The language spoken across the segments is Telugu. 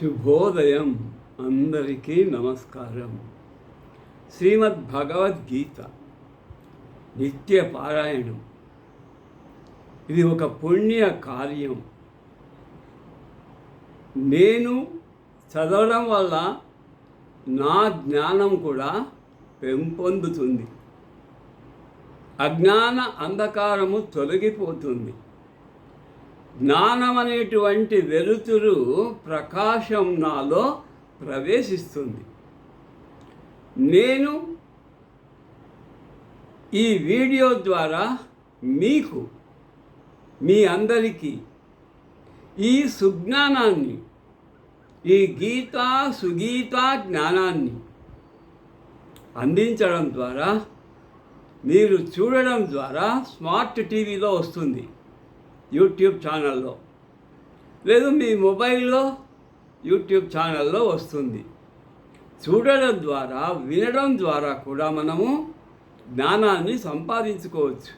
శుభోదయం అందరికీ నమస్కారం. శ్రీమద్ భగవద్గీత నిత్య పారాయణం. ఇది ఒక పుణ్య కార్యం. నేను చదవడం వల్ల నా జ్ఞానం కూడా పెంపొందుతుంది. అజ్ఞాన అంధకారము తొలగిపోతుంది. జ్ఞానం అనేటువంటి వెలుతురు ప్రకాశం నాలో ప్రవేశిస్తుంది. నేను ఈ వీడియో ద్వారా మీకు మీ అందరికీ ఈ సుజ్ఞానాన్ని ఈ గీత సుగీత జ్ఞానాన్ని అందించడం ద్వారా మీరు చూడడం ద్వారా స్మార్ట్ టీవీలో వస్తుంది. యూట్యూబ్ ఛానల్లో. లేదు మీ మొబైల్లో యూట్యూబ్ ఛానల్లో వస్తుంది. చూడడం ద్వారా వినడం ద్వారా కూడా మనము జ్ఞానాన్ని సంపాదించుకోవచ్చు.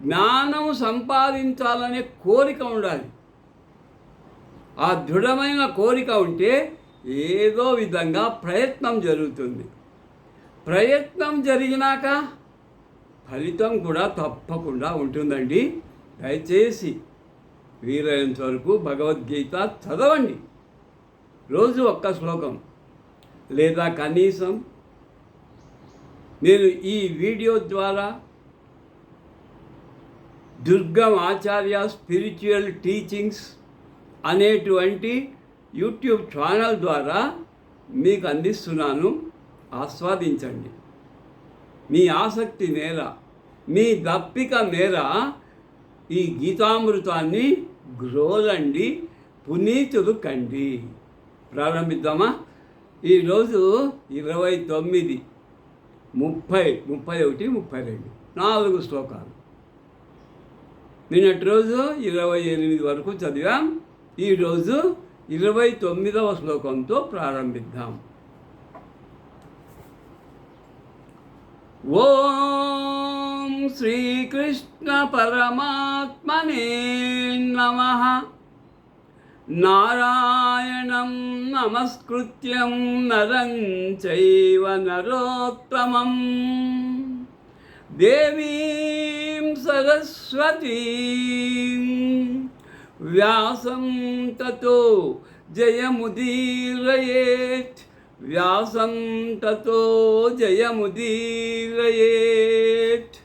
జ్ఞానం సంపాదించాలనే కోరిక ఉండాలి. ఆ దృఢమైన కోరిక ఉంటే ఏదో విధంగా ప్రయత్నం జరుగుతుంది. ప్రయత్నం జరిగినాక ఫలితం కూడా తప్పకుండా ఉంటుందండి. దయచేసి వీలైనంత వరకు భగవద్గీత చదవండి. రోజు ఒక్క శ్లోకం. లేదా కనీసం నేను ఈ వీడియో ద్వారా దుర్గం ఆచార్య స్పిరిచువల్ టీచింగ్స్ అనేటువంటి యూట్యూబ్ ఛానల్ ద్వారా మీకు అందిస్తున్నాను. ఆస్వాదించండి. మీ ఆసక్తి మేర మీ దప్పిక మేర ఈ గీతామృతాన్ని గ్రోలండి పునీతులు కండి. ప్రారంభిద్దామా? ఈరోజు ఇరవై తొమ్మిది ముప్పై ముప్పై ఒకటి ముప్పై రెండు నాలుగు శ్లోకాలు. నిన్నటి రోజు ఇరవై ఎనిమిది వరకు చదివాం. ఈరోజు ఇరవై తొమ్మిదవ శ్లోకంతో ప్రారంభిద్దాం. ఓ శ్రీకృష్ణ పరమాత్మనే నమ. నారాయణం నమస్కృత్యం నరం చైవ నరోత్తమం. దేవీం సరస్వతీం. వ్యాసం తతో జయముదీరయేత్. వ్యాసం తతో జయముదీరయేత్.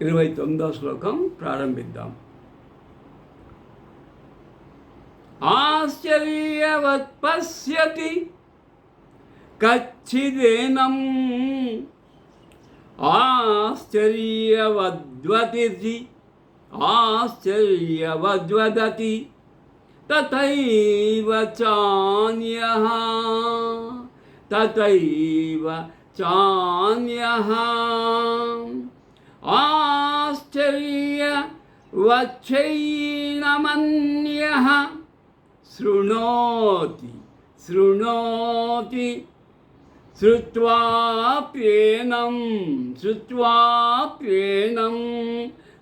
ఇరవై తొమ్మిదో శ్లోకం ప్రారంభిద్దాం ఆశ్చర్యవత్ పశ్యతి కచ్చిదేనం ఆశ్చర్యవద్వతిర్జి ఆశ్చర్యవద్వదతి తథైవ చాన్యః తథైవ చాన్యః ఆశ్చర్య వచ్చైనమన్య శృణోతి శృణోతి శ్రువాప్యేనం శ్రువాప్యేనం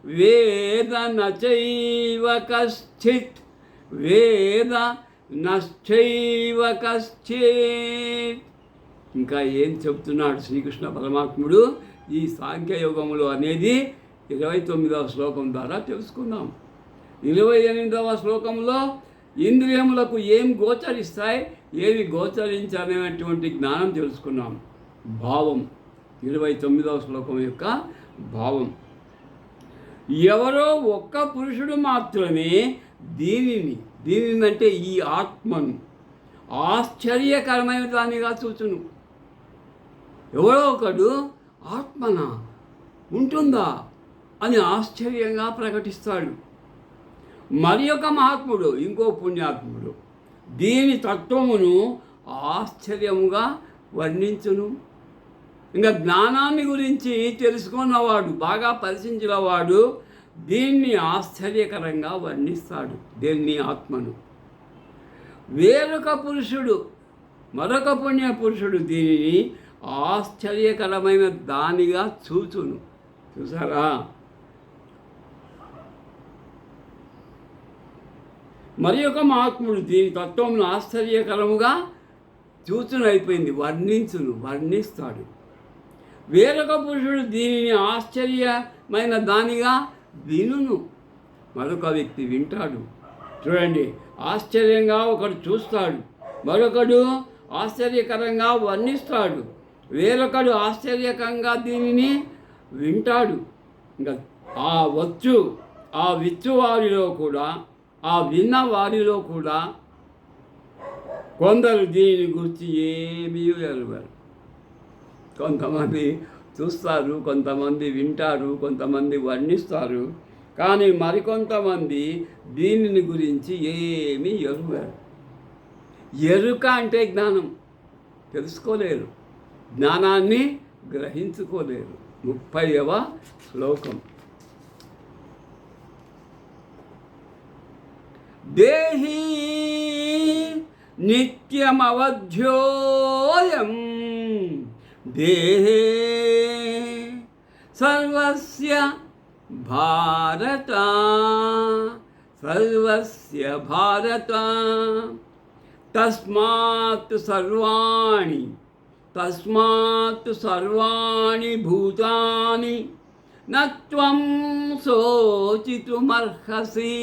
వేద నైవ కశ్చిత్ వేద నశ్చైవ కశ్చిత్ ఇంకా ఏం చెప్తున్నాడు శ్రీకృష్ణ పరమాత్ముడు? ఈ సాంఖ్యయోగములు అనేది ఇరవై తొమ్మిదవ శ్లోకం ద్వారా తెలుసుకుందాం. ఇరవై ఎనిమిదవ శ్లోకంలో ఇంద్రియములకు ఏం గోచరిస్తాయి ఏవి గోచరించనేటువంటి జ్ఞానం తెలుసుకున్నాం. భావం ఇరవై తొమ్మిదవ శ్లోకం యొక్క భావం. ఎవరో ఒక్క పురుషుడు మాత్రమే దీనిని దీనిని అంటే ఈ ఆత్మను ఆశ్చర్యకరమైన దానిగా చూచును. ఎవరో ఒకడు ఆత్మన? ఉంటుందా? అని ఆశ్చర్యంగా ప్రకటిస్తాడు. మరి ఒక మహాత్ముడు ఇంకో పుణ్యాత్ముడు. దీని తత్వమును ఆశ్చర్యముగా వర్ణించును. ఇంకా జ్ఞానాన్ని గురించి తెలుసుకున్నవాడు బాగా పరిశీలించినవాడు దీన్ని ఆశ్చర్యకరంగా వర్ణిస్తాడు. దీన్ని ఆత్మను. వేరొక పురుషుడు మరొక పుణ్య పురుషుడు దీనిని ఆశ్చర్యకరమైన దానిగా చూచును. చూసారా? మరి ఒక మహాత్ముడు దీని తత్వంను ఆశ్చర్యకరముగా చూచునైపోయింది వర్ణించును వర్ణిస్తాడు. వేరొక పురుషుడు దీనిని ఆశ్చర్యమైన దానిగా వినును. మరొక వ్యక్తి వింటాడు. చూడండి ఆశ్చర్యంగా ఒకడు చూస్తాడు మరొకడు ఆశ్చర్యకరంగా వర్ణిస్తాడు. వేరొకడు ఆశ్చర్యకంగా దీనిని వింటాడు. ఇంకా ఆ వచ్చు ఆ విచ్చు వారిలో కూడా ఆ విన్న వారిలో కూడా కొందరు దీనిని గురించి ఏమీ ఎరుగరు కొంతమంది చూస్తారు కొంతమంది వింటారు కొంతమంది వర్ణిస్తారు కానీ మరికొంతమంది దీనిని గురించి ఏమీ ఎరుగరు. ఎరుక అంటే జ్ఞానం. తెలుసుకోలేరు. జ్ఞానాన్ని గ్రహించుకోలేరు ముప్పైవ శ్లోకం. దేహీ నిత్యమవధ్యోయం. దేహే సర్వస్య భారత. సర్వస్య భారత. తస్మాత్ సర్వాణి. తస్మాత్ సర్వాణి భూతాని నత్వం శోచితుమర్హసి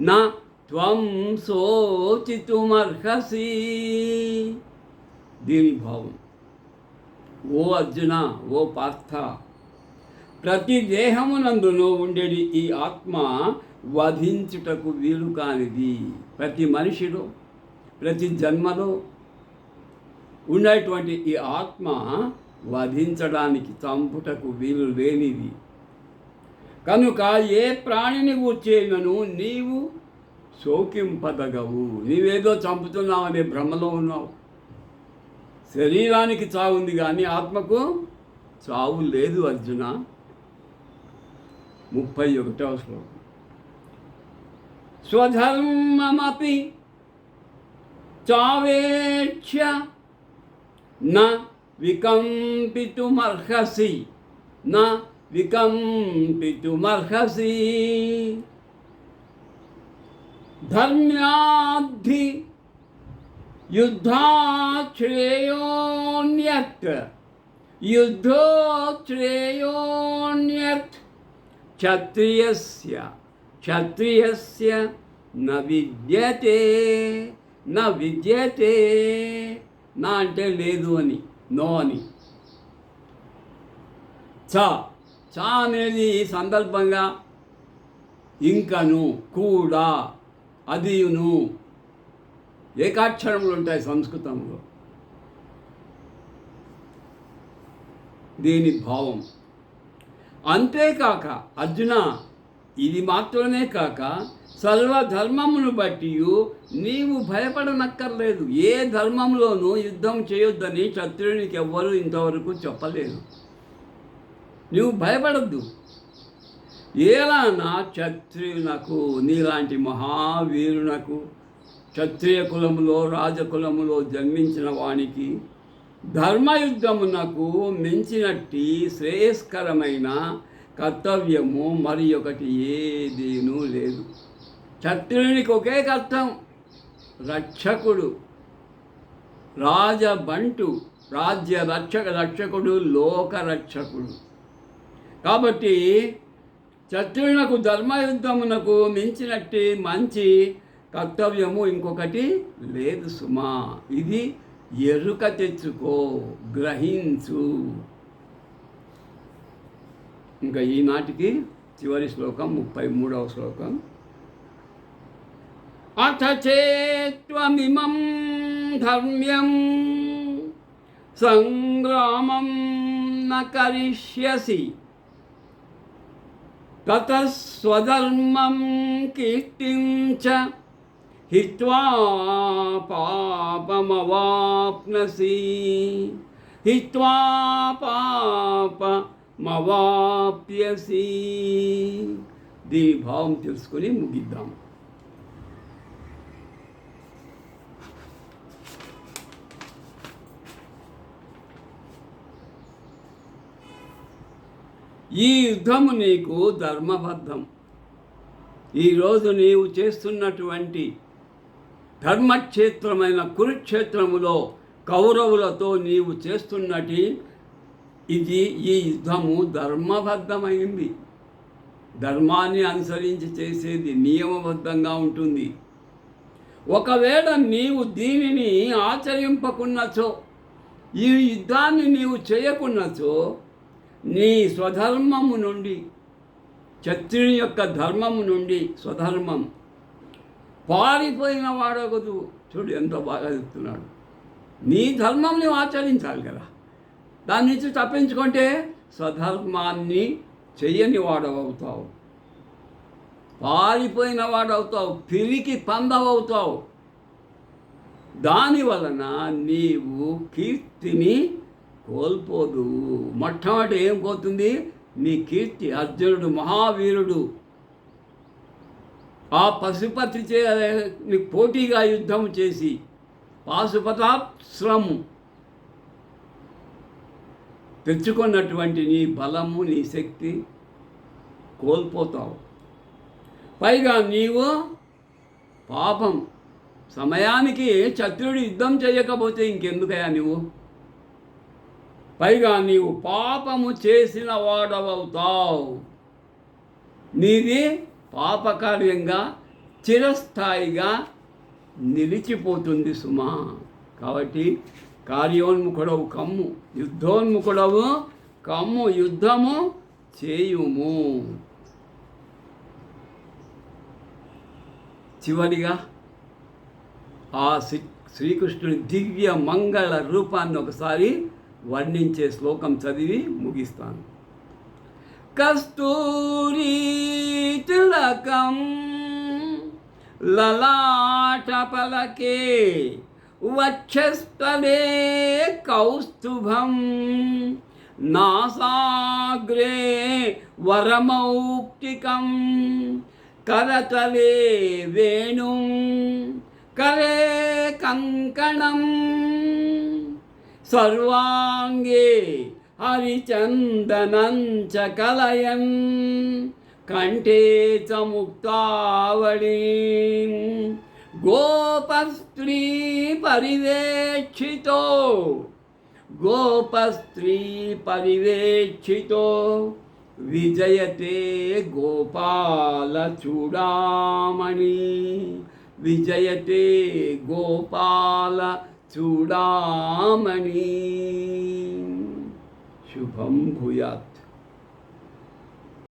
న త్వం శోచితుమర్హసి దీని భావం ఓ అర్జున ఓ పార్థ ప్రతి దేహమునందును ఉండేది ఈ ఆత్మ వధించుటకు వీలు కానిది ప్రతి మనిషిలో ప్రతి జన్మలో ఉండేటువంటి ఈ ఆత్మ వధించడానికి చంపుటకు వీలు లేనిది. కనుక ఏ ప్రాణిని కూర్చేయను నీవు శోకింపదగవు. నీవేదో చంపుతున్నావనే భ్రమలో ఉన్నావు. శరీరానికి చావు ఉంది కానీ ఆత్మకు చావు లేదు అర్జున. ముప్పై ఒకటవ శ్లోకం. స్వధర్మమపి చావేక్ష న వికంపితుమర్హసి. న వికంపితుమర్హసి. ధర్మ్యాద్ధి యుద్ధాశ్రేయోన్యత్. యుద్ధోశ్రేయోన్యత్. క్షత్రియస్య క్షత్రియస్య న విద్యతే న విద్యతే. నా అంటే లేదు అని నో అని. చ చ అనేది ఈ సందర్భంగా ఇంకను కూడా అదియును. ఏకాక్షరములు ఉంటాయి సంస్కృతంలో. దీని భావం. అంతేకాక అర్జున ఇది మాత్రమే కాక సర్వధర్మమును బట్టి నీవు భయపడనక్కర్లేదు. ఏ ధర్మంలోనూ యుద్ధం చేయొద్దని క్షత్రియునికి ఎవ్వరూ ఇంతవరకు చెప్పలేదు. నువ్వు భయపడద్దు. ఏలానా క్షత్రియునకు నీలాంటి మహావీరునకు క్షత్రియ కులములో రాజకులములో జన్మించిన వానికి ధర్మయుద్ధమునకు మించినట్టి శ్రేయస్కరమైన కర్తవ్యము మరి ఒకటి ఏదేనూ లేదు. క్షత్రునికి ఒకే కర్తం రక్షకుడు. రాజబంటు రాజ్య రక్షక రక్షకుడు లోక రక్షకుడు. కాబట్టి క్షత్రులకు ధర్మయుద్ధమునకు మించినట్టి మంచి కర్తవ్యము ఇంకొకటి లేదు సుమా. ఇది ఎరుక తెచ్చుకో గ్రహించు. ఇంకా ఈనాటికి చివరి శ్లోకం ముప్పై మూడవ శ్లోకం. అథ చేత్వమిమం ధర్మ్యం సంగ్రామం న కరిష్యసి. తతస్వధర్మం కీర్తిం చ హిత్వా పాపమవాప్నసి. హిత్వా పాప మవాప్యసి దీని భావం తెలుసుకొని ముగిద్దాం. ఈ యుద్ధము నీకు ధర్మబద్ధం. ఈరోజు నీవు చేస్తున్నటువంటి ధర్మక్షేత్రమైన కురుక్షేత్రములో కౌరవులతో నీవు చేస్తున్నటి ఇది ఈ యుద్ధము ధర్మబద్ధమైంది. ధర్మాన్ని అనుసరించి చేసేది నియమబద్ధంగా ఉంటుంది. ఒకవేళ నీవు దీనిని ఆచరింపకున్నచో ఈ యుద్ధాన్ని నీవు చేయకున్నచో నీ స్వధర్మము నుండి క్షత్రుని యొక్క ధర్మము నుండి స్వధర్మం పారిపోయిన వాడగదు. చూడు ఎంత బాగా చెప్తున్నాడు. నీ ధర్మం నువ్వు ఆచరించాలి కదా. దాని నుంచి తప్పించుకుంటే స్వధర్మాన్ని చెయ్యని వాడవవుతావు పారిపోయిన వాడవుతావు పిరికి పందవవుతావు. దాని వలన నీవు కీర్తిని కోల్పోదు. మొట్టమొదటి ఏం పోతుంది నీ కీర్తి అర్జునుడు మహావీరుడు. ఆ పశుపతి చే నీకు పోటీగా యుద్ధం చేసి పాశుపతాశ్రము తెచ్చుకున్నటువంటి నీ బలము నీ శక్తి కోల్పోతావు. పైగా నీవు పాపం సమయానికి శత్రుడు యుద్ధం చేయకపోతే ఇంకెందుకయ్యా నువ్వు పైగా నీవు పాపము చేసిన వాడవవుతావు. నీది పాపకార్యంగా చిరస్థాయిగా నిలిచిపోతుంది సుమా. కాబట్టి కార్యోన్ముఖుడవు కమ్ము యుద్ధోన్ముఖుడవు కమ్ము యుద్ధము చేయుము. చివరిగా ఆ శ్రీ శ్రీకృష్ణుని దివ్య మంగళ రూపాన్ని ఒకసారి వర్ణించే శ్లోకం చదివి ముగిస్తాను. కస్తూరి తిలకం లలాటపలకే वक्षस्त्वमे कौस्तुभं नासाग्रे वरमौक्तिकं करतले वेणुं करे कङ्कणम् सर्वाङ्गे हरिचन्दनं च कलयन् कण्ठे च मुक्तावळीम् गोपस्त्री परिवेक्षितो। गोपस्त्री परिवेक्षितो। विजयते गोपालचूडामणि। विजयते गोपालचूडामणि। शुभम भूयात्।